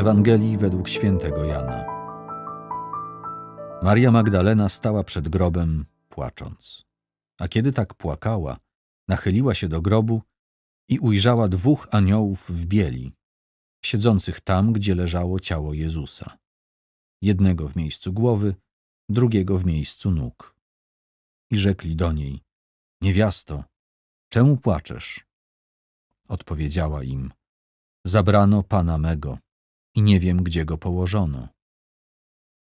Ewangelii według świętego Jana. Maria Magdalena stała przed grobem, płacząc. A kiedy tak płakała, nachyliła się do grobu i ujrzała dwóch aniołów w bieli, siedzących tam, gdzie leżało ciało Jezusa. Jednego w miejscu głowy, drugiego w miejscu nóg. I rzekli do niej: Niewiasto, czemu płaczesz? Odpowiedziała im: Zabrano pana mego i nie wiem, gdzie go położono.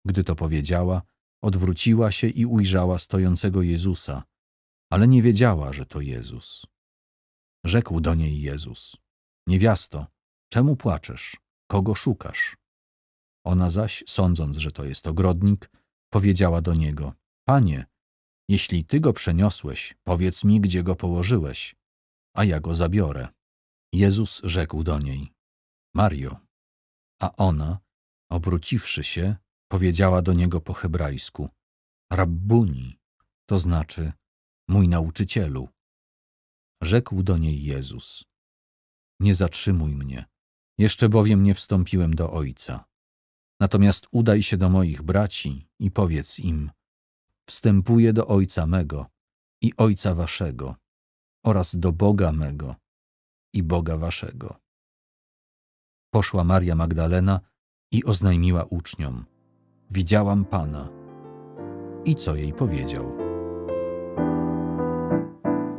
Gdy to powiedziała, odwróciła się i ujrzała stojącego Jezusa, ale nie wiedziała, że to Jezus. Rzekł do niej Jezus: Niewiasto, czemu płaczesz? Kogo szukasz? Ona zaś, sądząc, że to jest ogrodnik, powiedziała do niego: Panie, jeśli ty go przeniosłeś, powiedz mi, gdzie go położyłeś, a ja go zabiorę. Jezus rzekł do niej: Mario. A ona, obróciwszy się, powiedziała do niego po hebrajsku: Rabbuni, to znaczy mój nauczycielu. Rzekł do niej Jezus: Nie zatrzymuj mnie, jeszcze bowiem nie wstąpiłem do Ojca. Natomiast udaj się do moich braci i powiedz im: Wstępuję do Ojca mego i Ojca waszego oraz do Boga mego i Boga waszego. Poszła Maria Magdalena i oznajmiła uczniom: Widziałam Pana. I co jej powiedział?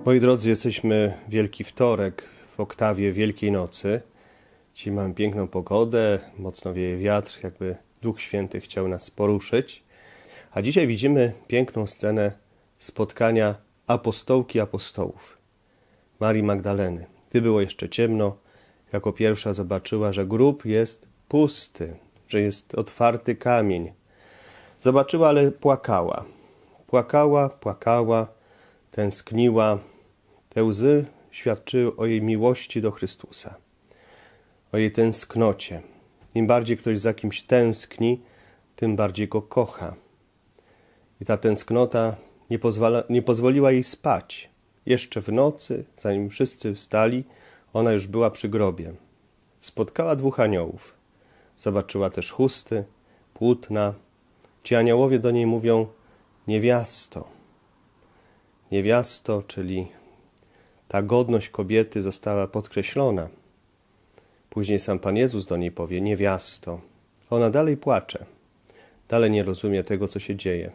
Moi drodzy, jesteśmy Wielki Wtorek w oktawie Wielkiej Nocy. Dzisiaj mamy piękną pogodę, mocno wieje wiatr, jakby Duch Święty chciał nas poruszyć. A dzisiaj widzimy piękną scenę spotkania apostołki apostołów, Marii Magdaleny. Gdy było jeszcze ciemno, jako pierwsza zobaczyła, że grób jest pusty, że jest otwarty kamień. Zobaczyła, ale płakała. Płakała, płakała, tęskniła. Te łzy świadczyły o jej miłości do Chrystusa, o jej tęsknocie. Im bardziej ktoś za kimś tęskni, tym bardziej go kocha. I ta tęsknota nie, pozwala, nie pozwoliła jej spać. Jeszcze w nocy, zanim wszyscy wstali, ona już była przy grobie. Spotkała dwóch aniołów. Zobaczyła też chusty, płótna. Ci aniołowie do niej mówią: Niewiasto. Niewiasto, czyli ta godność kobiety została podkreślona. Później sam Pan Jezus do niej powie: Niewiasto. Ona dalej płacze, dalej nie rozumie tego, co się dzieje.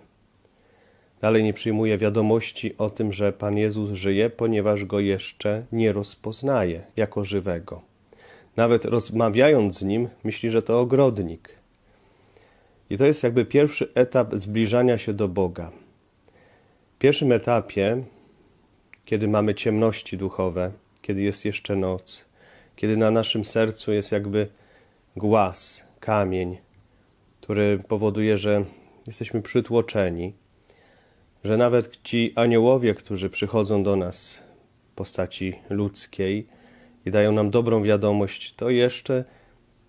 Dalej nie przyjmuje wiadomości o tym, że Pan Jezus żyje, ponieważ go jeszcze nie rozpoznaje jako żywego. Nawet rozmawiając z nim, myśli, że to ogrodnik. I to jest jakby pierwszy etap zbliżania się do Boga. W pierwszym etapie, kiedy mamy ciemności duchowe, kiedy jest jeszcze noc, kiedy na naszym sercu jest jakby głaz, kamień, który powoduje, że jesteśmy przytłoczeni, że nawet ci aniołowie, którzy przychodzą do nas w postaci ludzkiej i dają nam dobrą wiadomość, to jeszcze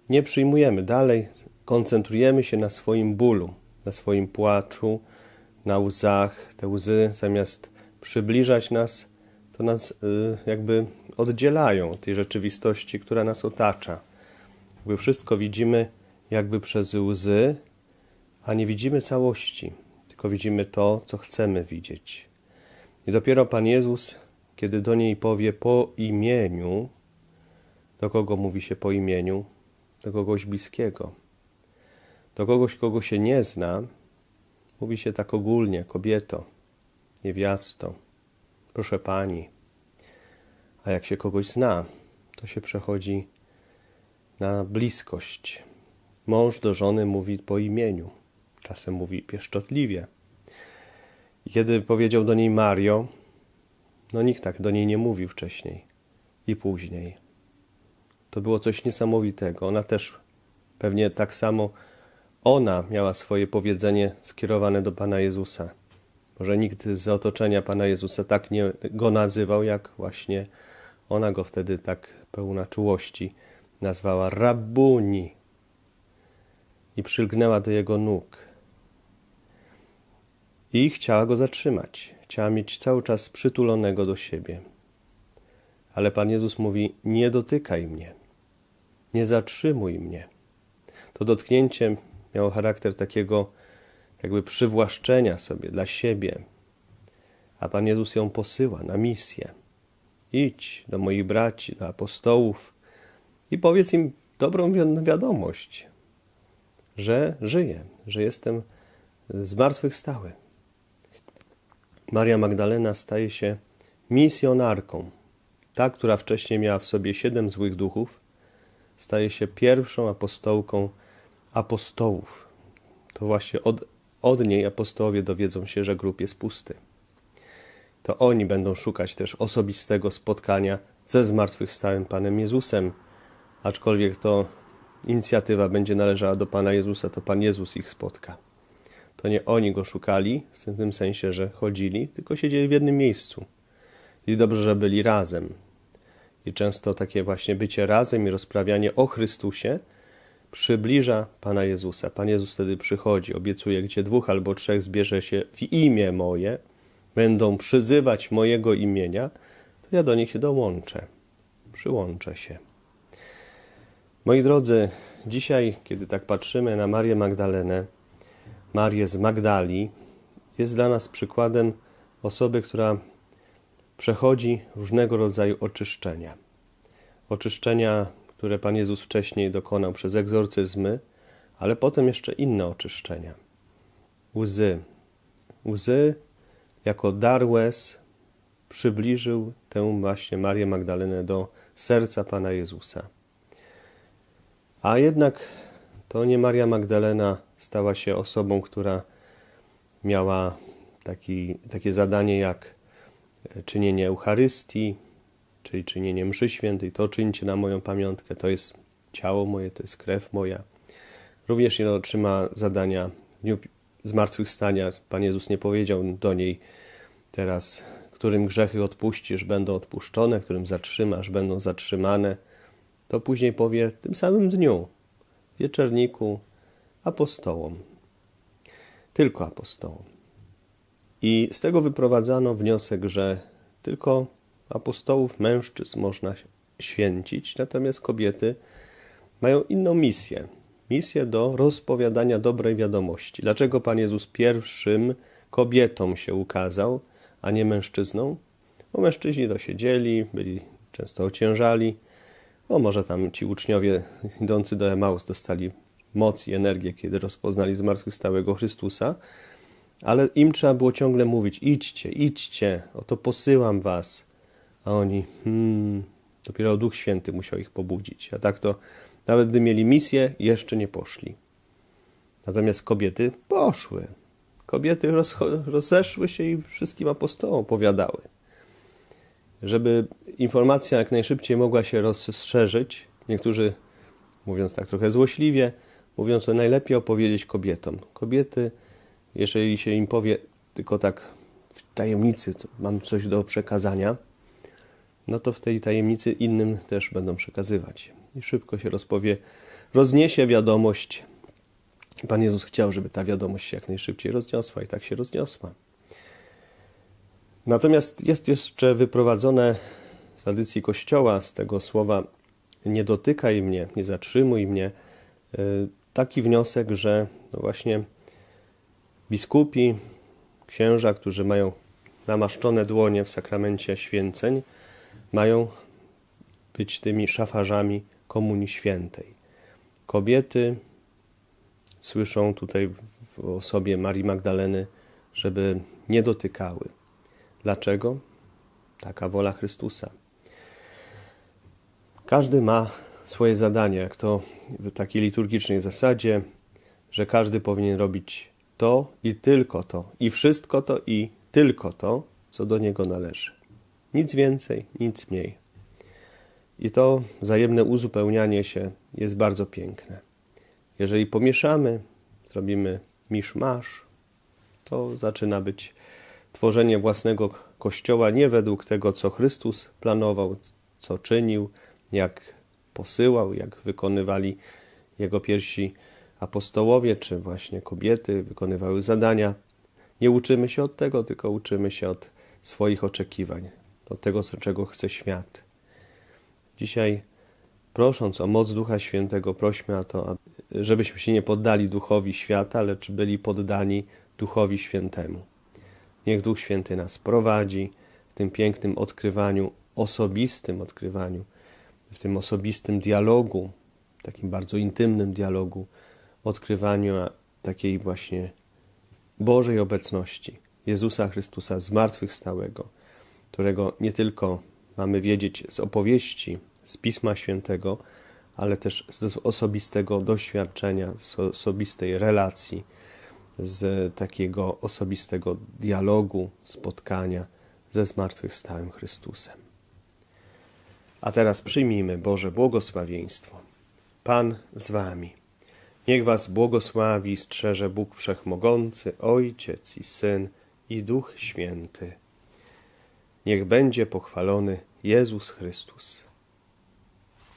nie przyjmujemy. Dalej koncentrujemy się na swoim bólu, na swoim płaczu, na łzach. Te łzy zamiast przybliżać nas, to nas y, jakby oddzielają od tej rzeczywistości, która nas otacza. Jakby wszystko widzimy jakby przez łzy, a nie widzimy całości tylko widzimy to, co chcemy widzieć. I dopiero Pan Jezus, kiedy do niej powie po imieniu, do kogo mówi się po imieniu? Do kogoś bliskiego. Do kogoś, kogo się nie zna, mówi się tak ogólnie: kobieto, niewiasto, proszę pani. A jak się kogoś zna, to się przechodzi na bliskość. Mąż do żony mówi po imieniu czasem mówi pieszczotliwie. I kiedy powiedział do niej Mario, no nikt tak do niej nie mówił wcześniej i później. To było coś niesamowitego. Ona też pewnie tak samo ona miała swoje powiedzenie skierowane do Pana Jezusa. Może nikt z otoczenia Pana Jezusa tak nie go nazywał, jak właśnie ona go wtedy tak pełna czułości nazwała Rabbuni i przylgnęła do jego nóg i chciała go zatrzymać. Chciała mieć cały czas przytulonego do siebie. Ale Pan Jezus mówi: Nie dotykaj mnie, nie zatrzymuj mnie. To dotknięcie miało charakter takiego jakby przywłaszczenia sobie dla siebie, a Pan Jezus ją posyła na misję. Idź do moich braci, do apostołów i powiedz im dobrą wi- wiadomość, że żyję, że jestem zmartwychwstały. Maria Magdalena staje się misjonarką. Ta, która wcześniej miała w sobie siedem złych duchów, staje się pierwszą apostołką apostołów. To właśnie od, od niej apostołowie dowiedzą się, że grób jest pusty. To oni będą szukać też osobistego spotkania ze zmartwychwstałym Panem Jezusem, aczkolwiek to inicjatywa będzie należała do Pana Jezusa, to Pan Jezus ich spotka. To nie oni go szukali, w tym sensie, że chodzili, tylko siedzieli w jednym miejscu. I dobrze, że byli razem. I często takie właśnie bycie razem i rozprawianie o Chrystusie przybliża Pana Jezusa. Pan Jezus wtedy przychodzi, obiecuje, gdzie dwóch albo trzech zbierze się w imię moje, będą przyzywać mojego imienia, to ja do nich się dołączę. Przyłączę się. Moi drodzy, dzisiaj, kiedy tak patrzymy na Marię Magdalenę, Marię z Magdali, jest dla nas przykładem osoby, która przechodzi różnego rodzaju oczyszczenia. Oczyszczenia, które Pan Jezus wcześniej dokonał przez egzorcyzmy, ale potem jeszcze inne oczyszczenia. Łzy. Łzy jako dar łez przybliżył tę właśnie Marię Magdalenę do serca Pana Jezusa. A jednak to nie Maria Magdalena stała się osobą, która miała taki, takie zadanie jak czynienie Eucharystii, czyli czynienie mszy świętej. To czyńcie na moją pamiątkę, to jest ciało moje, to jest krew moja. Również nie otrzyma zadania w dniu zmartwychwstania. Pan Jezus nie powiedział do niej teraz, którym grzechy odpuścisz, będą odpuszczone, którym zatrzymasz, będą zatrzymane. To później powie w tym samym dniu, wieczerniku, apostołom. Tylko apostołom. I z tego wyprowadzano wniosek, że tylko apostołów, mężczyzn można święcić, natomiast kobiety mają inną misję. Misję do rozpowiadania dobrej wiadomości. Dlaczego Pan Jezus pierwszym kobietom się ukazał, a nie mężczyznom? Bo mężczyźni to siedzieli, byli często ociężali. O, może tam ci uczniowie idący do Emaus dostali moc i energię, kiedy rozpoznali zmartwychwstałego Chrystusa, ale im trzeba było ciągle mówić: idźcie, idźcie, oto posyłam was. A oni, hmm, dopiero Duch Święty musiał ich pobudzić. A tak to, nawet gdy mieli misję, jeszcze nie poszli. Natomiast kobiety poszły. Kobiety rozeszły się i wszystkim apostołom opowiadały. Żeby informacja jak najszybciej mogła się rozszerzyć, niektórzy, mówiąc tak trochę złośliwie, mówią, że najlepiej opowiedzieć kobietom. Kobiety, jeżeli się im powie tylko tak w tajemnicy, mam coś do przekazania, no to w tej tajemnicy innym też będą przekazywać. I szybko się rozpowie, rozniesie wiadomość. Pan Jezus chciał, żeby ta wiadomość się jak najszybciej rozniosła i tak się rozniosła. Natomiast jest jeszcze wyprowadzone z tradycji Kościoła, z tego słowa nie dotykaj mnie, nie zatrzymuj mnie, taki wniosek, że no właśnie biskupi, księża, którzy mają namaszczone dłonie w sakramencie święceń, mają być tymi szafarzami Komunii Świętej. Kobiety słyszą tutaj w osobie Marii Magdaleny, żeby nie dotykały. Dlaczego? Taka wola Chrystusa. Każdy ma swoje zadanie, jak to w takiej liturgicznej zasadzie, że każdy powinien robić to i tylko to, i wszystko to i tylko to, co do niego należy. Nic więcej, nic mniej. I to wzajemne uzupełnianie się jest bardzo piękne. Jeżeli pomieszamy, zrobimy misz-masz, to zaczyna być tworzenie własnego kościoła nie według tego, co Chrystus planował, co czynił, jak posyłał, jak wykonywali jego pierwsi apostołowie, czy właśnie kobiety wykonywały zadania. Nie uczymy się od tego, tylko uczymy się od swoich oczekiwań, od tego, czego chce świat. Dzisiaj, prosząc o moc Ducha Świętego, prośmy o to, żebyśmy się nie poddali duchowi świata, lecz byli poddani duchowi świętemu. Niech Duch Święty nas prowadzi w tym pięknym odkrywaniu, osobistym odkrywaniu, w tym osobistym dialogu, takim bardzo intymnym dialogu, odkrywaniu takiej właśnie Bożej obecności Jezusa Chrystusa zmartwychwstałego, którego nie tylko mamy wiedzieć z opowieści, z Pisma Świętego, ale też z osobistego doświadczenia, z osobistej relacji, z takiego osobistego dialogu, spotkania ze zmartwychwstałym Chrystusem. A teraz przyjmijmy Boże błogosławieństwo. Pan z Wami. Niech Was błogosławi i strzeże Bóg Wszechmogący, Ojciec i Syn i Duch Święty. Niech będzie pochwalony Jezus Chrystus.